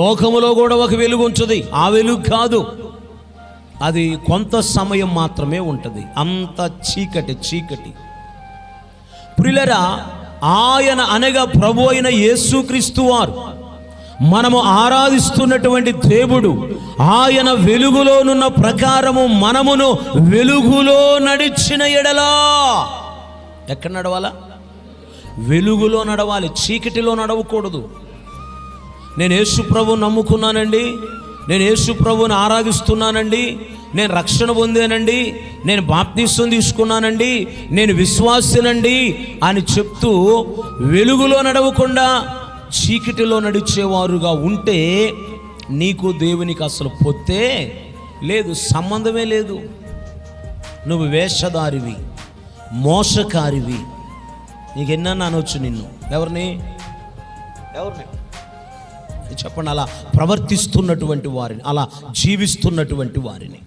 లోకములో కూడా ఒక వెలుగు ఉంచుది ఆ వెలుగు కాదు. అది కొంత సమయం మాత్రమే ఉంటుంది. అంత చీకటి చీకటి. ప్రిలరా ఆయన అనగా ప్రభు అయిన యేసుక్రీస్తు వారు. మనము ఆరాధిస్తున్నటువంటి దేవుడు ఆయన వెలుగులోనున్న ప్రకారము మనమును వెలుగులో నడిచిన ఎడలా. ఎక్కడ నడవాలా? వెలుగులో నడవాలి చీకటిలో నడవకూడదు. నేను యేసు ప్రభు నమ్ముకున్నానండి. నేను యేసు ప్రభుని ఆరాధిస్తున్నానండి. నేను రక్షణ పొందానండి. నేను బాప్తీసం తీసుకున్నానండి. నేను విశ్వాసినండి అని చెప్తూ వెలుగులో నడవకుండా చీకటిలో నడిచేవారుగా ఉంటే నీకు దేవునికి అసలు పొత్తే లేదు సంబంధమే లేదు. నువ్వు వేషధారివి మోసకారివి. నీకు ఎన్నన్నా అనొచ్చు నిన్ను. ఎవరిని? ఎవరిని? చెప్పండి అలా ప్రవర్తిస్తున్నటువంటి వారిని అలా జీవిస్తున్నటువంటి వారిని.